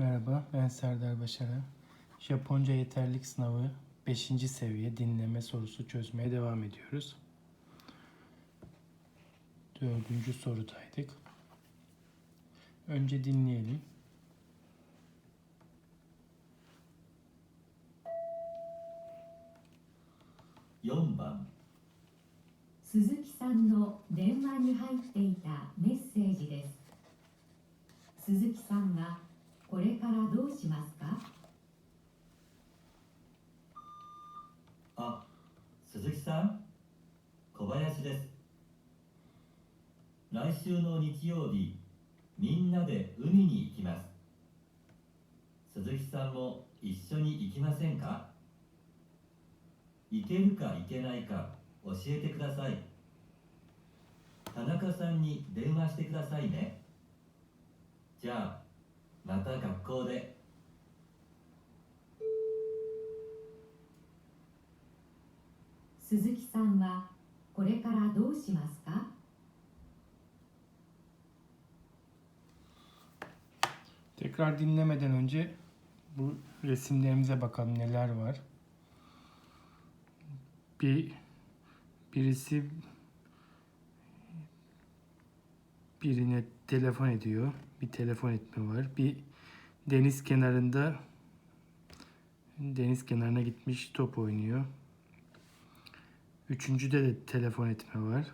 Merhaba, ben Serdar Başar'a. Japonca yeterlik sınavı 5. seviye dinleme sorusu çözmeye devam ediyoruz. 4. sorudaydık. Önce dinleyelim. Yonban. Suzuki-san no denwa ni haitte ita meseji desu. Suzuki-san wa これからどうしますか？あ鈴木さん。小林です。来週の日曜日みんなで海に行きます。鈴木さんも一緒に行きませんか？行けるか行けないか教えてください。田中さんに電話してくださいね。じゃあまた学校で鈴木さんはこれからどうしますか Tekrar dinlemeden önce bu resimlerimize bakalım neler var. Bir birisi birine telefon ediyor. Bir telefon etme var. Bir deniz kenarında deniz kenarına gitmiş top oynuyor. Üçüncüde de telefon etme var.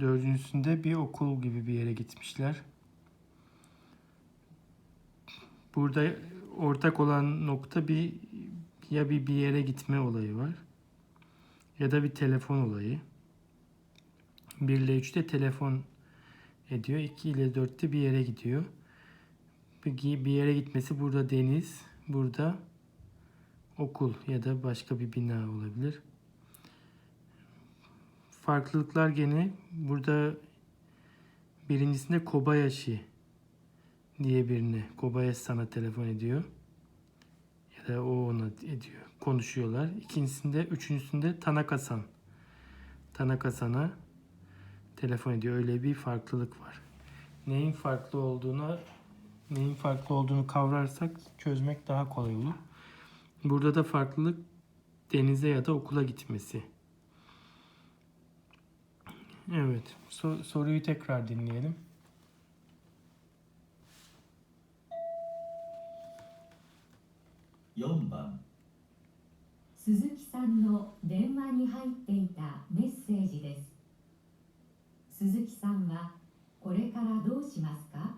Dördüncüsünde bir okul gibi bir yere gitmişler. Burada ortak olan nokta bir ya bir bir yere gitme olayı var ya da bir telefon olayı. 1 ile 3'te telefon ediyor. 2 ile 4'te bir yere gidiyor. Bir, yere gitmesi burada deniz, burada okul ya da başka bir bina olabilir. Farklılıklar gene burada birincisinde Kobayashi diye birine Kobayashi sana telefon ediyor. Ya da o ona ediyor. Konuşuyorlar. İkincisinde, üçüncüsünde Tanaka-san. Tanaka-san'a telefon ediyor. Öyle bir farklılık var. Neyin farklı olduğunu neyin farklı olduğunu kavrarsak çözmek daha kolay olur. Burada da farklılık denize ya da okula gitmesi. Evet. so- soruyu tekrar dinleyelim. 4番鈴木さんの電話に入っていたメッセージです 鈴木さんはこれからどうしますか？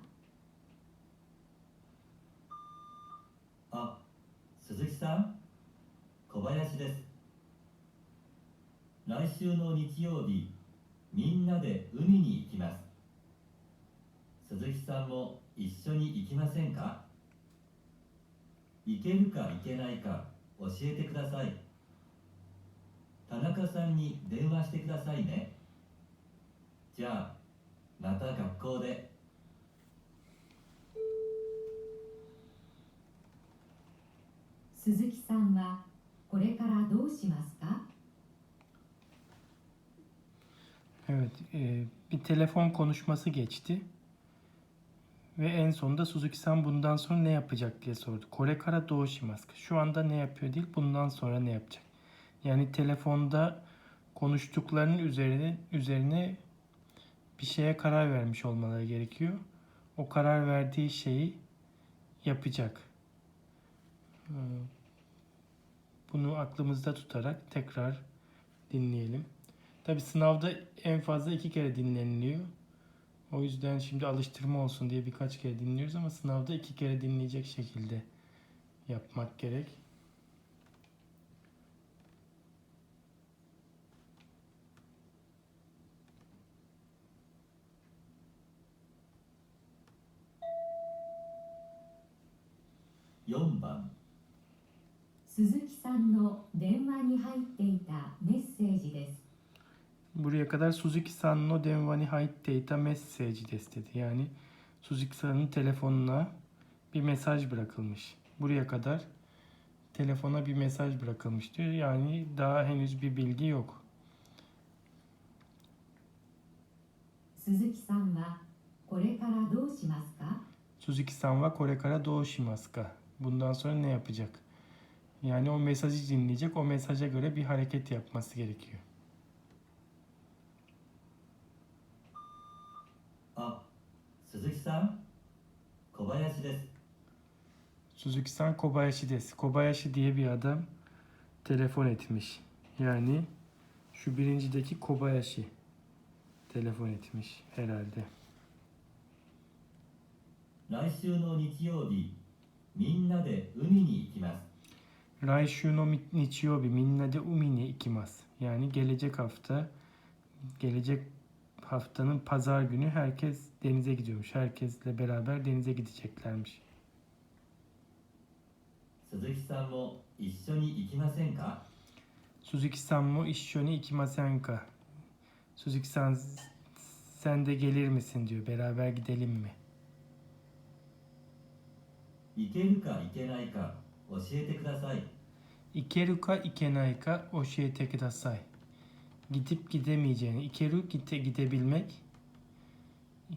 あ鈴木さん小林です。来週の日曜日みんなで海に行きます。鈴木さんも一緒に行きませんか？行けるか行けないか教えてください。田中さんに電話してくださいね。じゃあまた学校で 鈴木さんはこれからどうしますか Evet, e, bir telefon konuşması geçti. Ve en sonunda Suzuki-san bundan sonra ne yapacak diye sordu. Kore kara doushimasu. Şu anda ne yapıyor değil, bundan sonra ne yapacak? Yani telefonda konuştuklarının üzerine üzerine bir şeye karar vermiş olmaları gerekiyor. O karar verdiği şeyi yapacak. Ee, Bunu aklımızda tutarak tekrar dinleyelim. Tabi sınavda en fazla iki kere dinleniliyor. O yüzden şimdi alıştırma olsun diye birkaç kere dinliyoruz ama sınavda iki kere dinleyecek şekilde yapmak gerek. ...4番鈴木さんの電話に入っていたメッセージです Buraya kadar Suzuki-san no denwa ni haitteita message des dedi. Yani Suzuki-san'ın telefonuna bir mesaj bırakılmış. Buraya kadar telefona bir mesaj bırakılmış diyor. Yani daha henüz bir bilgi yok. 鈴木さんはこれからどうしますか Suzuki-san wa kore kara dou shimasu ka? Bundan sonra ne yapacak? Yani o mesajı dinleyecek. O mesaja göre bir hareket yapması gerekiyor. あ鈴木さん小林です Suzuki-san Kobayashi desu. Kobayashi diye bir adam telefon etmiş. Yani şu birincideki Kobayashi telefon etmiş herhalde. 来週の日曜日 みんなで海に行きます Raishu no mi- Nichiyobi minnade umi ni ikimasu. Yani gelecek hafta gelecek haftanın pazar günü herkes denize gidiyormuş. Herkesle beraber denize gideceklermiş. 鈴木さんも一緒に行きませんか Suzuki-san mo ishoni ikimasen ka? Suzuki-san sen de gelir misin diyor. Beraber gidelim mi? 行けるか行けないか教えてください İkeru ka ikenai ka oshiyete kudasai. Gidip gidemeyeceğini. İkeru gide, gidebilmek.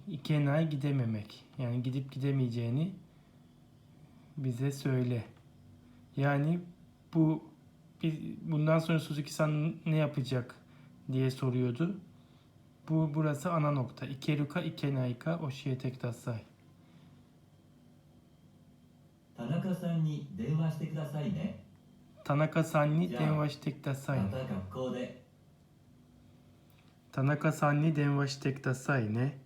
İkenai gidememek. Yani gidip gidemeyeceğini bize söyle. Yani bu bir, bundan sonra Suzuki-san ne yapacak diye soruyordu. Bu burası ana nokta. İkeru ka ikenai ka oshiyete kudasai. 中さんに電話してくださいね Tanaka-san ni Ya. denwa shite kudasai. また学校で Tanaka-san ni denwa shite kudasai ne?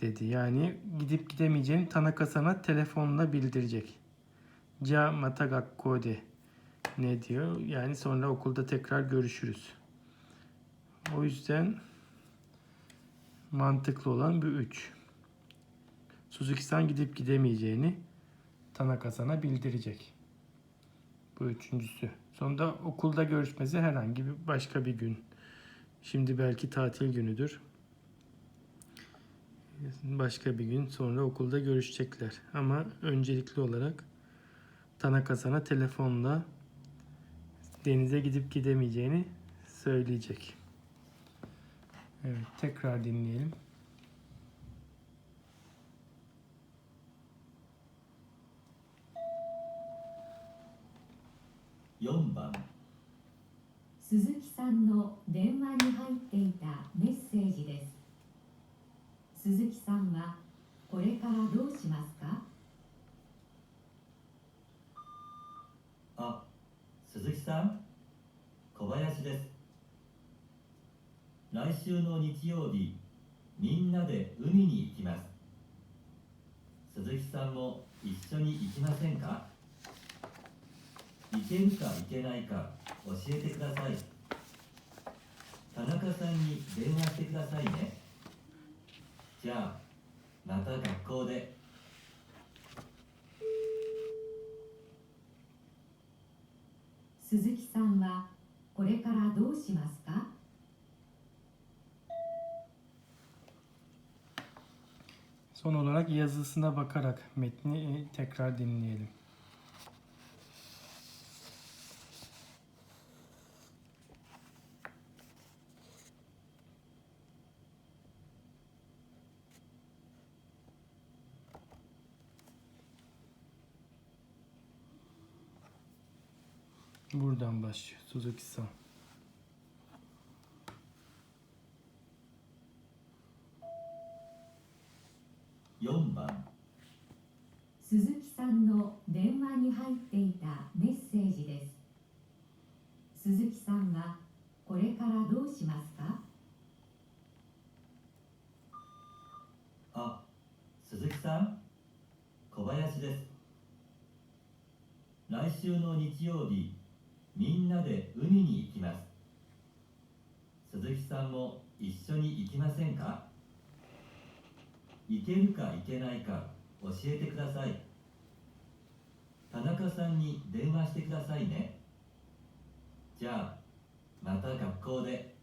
Dedi. Yani gidip gidemeyeceğini Tanaka-san'a telefonla bildirecek. Ja mata gakko de. Ne diyor? Yani sonra okulda tekrar görüşürüz. O yüzden mantıklı olan bu 3. Suzuki-san gidip gidemeyeceğini Tanaka-san'a bildirecek. Bu üçüncüsü. Sonunda okulda görüşmesi herhangi bir başka bir gün. Şimdi belki tatil günüdür. Başka bir gün sonra okulda görüşecekler. Ama öncelikli olarak Tanaka sana telefonla denize gidip gidemeyeceğini söyleyecek. Evet, tekrar dinleyelim. 4番鈴木さんの電話に入っていたメッセージです。鈴木さんはこれからどうしますか？あ鈴木さん。小林です。来週の日曜日みんなで海に行きます。鈴木さんも一緒に行きませんか？けるか行けないか教えてください。田中さんに電話してくださいね。じゃあまた学校で。鈴木さんはこれからどうしますか？Son olarak yazısına bakarak metni e, tekrar dinleyelim. 'Buradan başlıyor. Suzuki-san. 4番鈴木さんの電話に入っていたメッセージです鈴木さんはこれからどうしますかあ鈴木さん小林です来週の日曜日みんなで海に行きます。鈴木さんも一緒に行きませんか？行けるか行けないか教えてください。田中さんに電話してくださいね。じゃあまた学校で。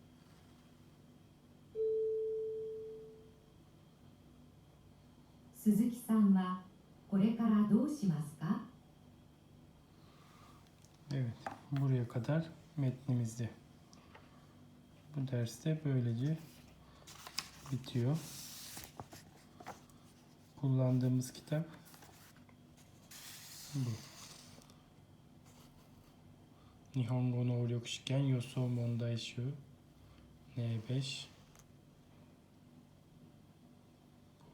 鈴木さんはこれからどうしますか？Buraya kadar metnimizde. Bu derste böylece bitiyor. kullandığımız kitap bu. Nihongo no Ryokushiken Yosou Mondai Shu N5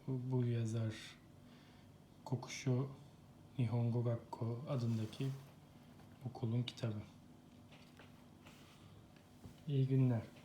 bu, bu yazar Kokusho Nihongo Gakko adındaki okulun kitabı. İyi günler.